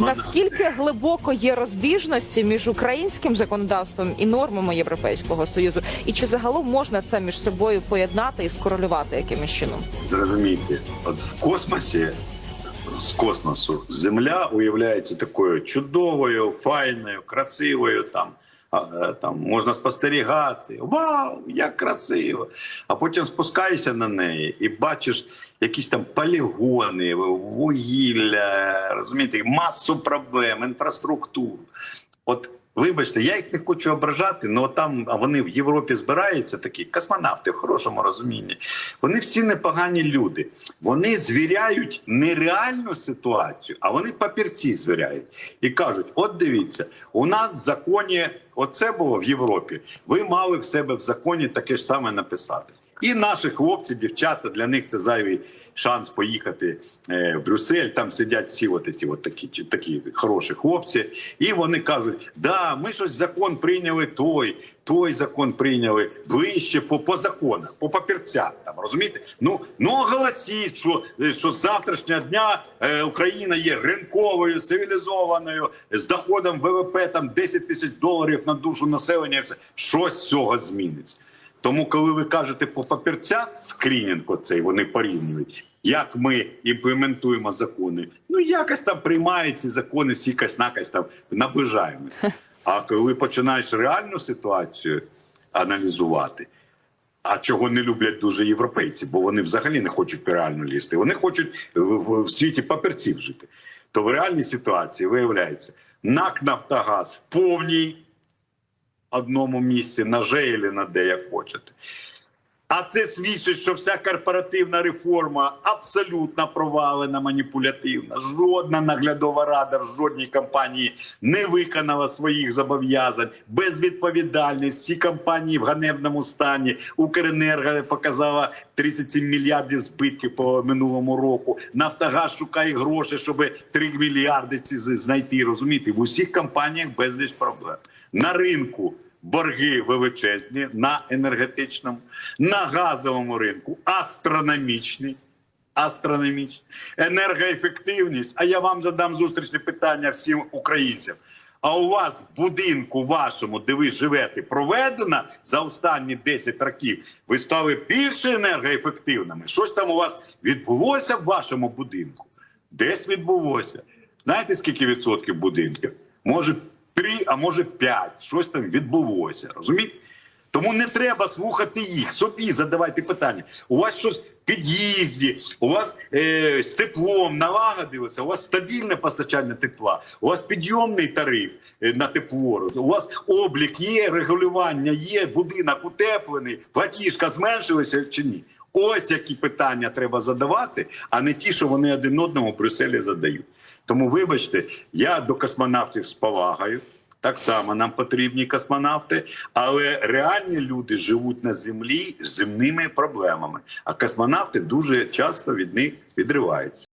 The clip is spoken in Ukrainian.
Наскільки глибоко є розбіжності між українським законодавством і нормами Європейського союзу, і чи загалом можна це між собою поєднати і скорелювати якимось чином? Зрозумійте, от в космосі з космосу земля уявляється такою чудовою, файною, красивою. Там там можна спостерігати. Вау, як красиво! А потім спускаєшся на неї і бачиш якісь там полігони, вугілля, розумієте, масу проблем, інфраструктуру. От Вибачте, я їх не хочу ображати, але там вони в Європі збираються такі космонавти в хорошому розумінні. Вони всі непогані люди. Вони звіряють не реальну ситуацію, а вони папірці звіряють і кажуть: от дивіться, у нас в законі оце було в Європі. Ви мали в себе в законі таке ж саме написати. І наші хлопці, дівчата, для них це зайвий шанс поїхати е, в Брюссель. Там сидять всі от ці от такі, такі хороші хлопці, і вони кажуть: да, ми щось закон прийняли той, той закон прийняли ближче по, по законах, по папірцях. Там розумієте? Ну ну оголосіть, що, е, що з завтрашнього дня е, Україна є ринковою, цивілізованою, з доходом ВВП там 10 тисяч доларів на душу населення. Все щось цього зміниться. Тому, коли ви кажете по папірцях, скрінінг оцей вони порівнюють, як ми імплементуємо закони. Ну якось там приймають ці закони, сікась накась там наближаємось. А коли починаєш реальну ситуацію аналізувати, а чого не люблять дуже європейці, бо вони взагалі не хочуть реально лізти. Вони хочуть в світі папірців жити. То в реальній ситуації виявляється, НАК Нафтогаз в повній одному місці на Ж на Д, як хочете. А це свідчить, що вся корпоративна реформа абсолютно провалена, маніпулятивна. Жодна наглядова рада в жодній компанії не виконала своїх зобов'язань. Безвідповідальність. Всі компанії в ганебному стані. Укренерго показала 37 мільярдів збитків по минулому року. Нафтогаз шукає гроші, щоб 3 мільярди ці знайти. Розумієте, в усіх компаніях безліч проблем. На ринку борги величезні на енергетичному, на газовому ринку астрономічні. Астрономічні. Енергоефективність. А я вам задам зустрічне питання всім українцям. А у вас в будинку вашому, де ви живете, проведена за останні 10 років, ви стали більше енергоефективними? Щось там у вас відбулося в вашому будинку? Десь відбулося. Знаєте, скільки відсотків будинків? Може, три, а може п'ять. Щось там відбулося. Розумієте? Тому не треба слухати їх. Собі задавайте питання. У вас щось в під'їзді, у вас е, з теплом налагодилося, у вас стабільне постачання тепла, у вас підйомний тариф е, на тепло. У вас облік є, регулювання є, будинок утеплений, платіжка зменшилася чи ні? Ось які питання треба задавати, а не ті, що вони один одному в Брюсселі задають. Тому, вибачте, я до космонавтів з повагою. Так само нам потрібні космонавти, але реальні люди живуть на землі з земними проблемами. А космонавти дуже часто від них відриваються.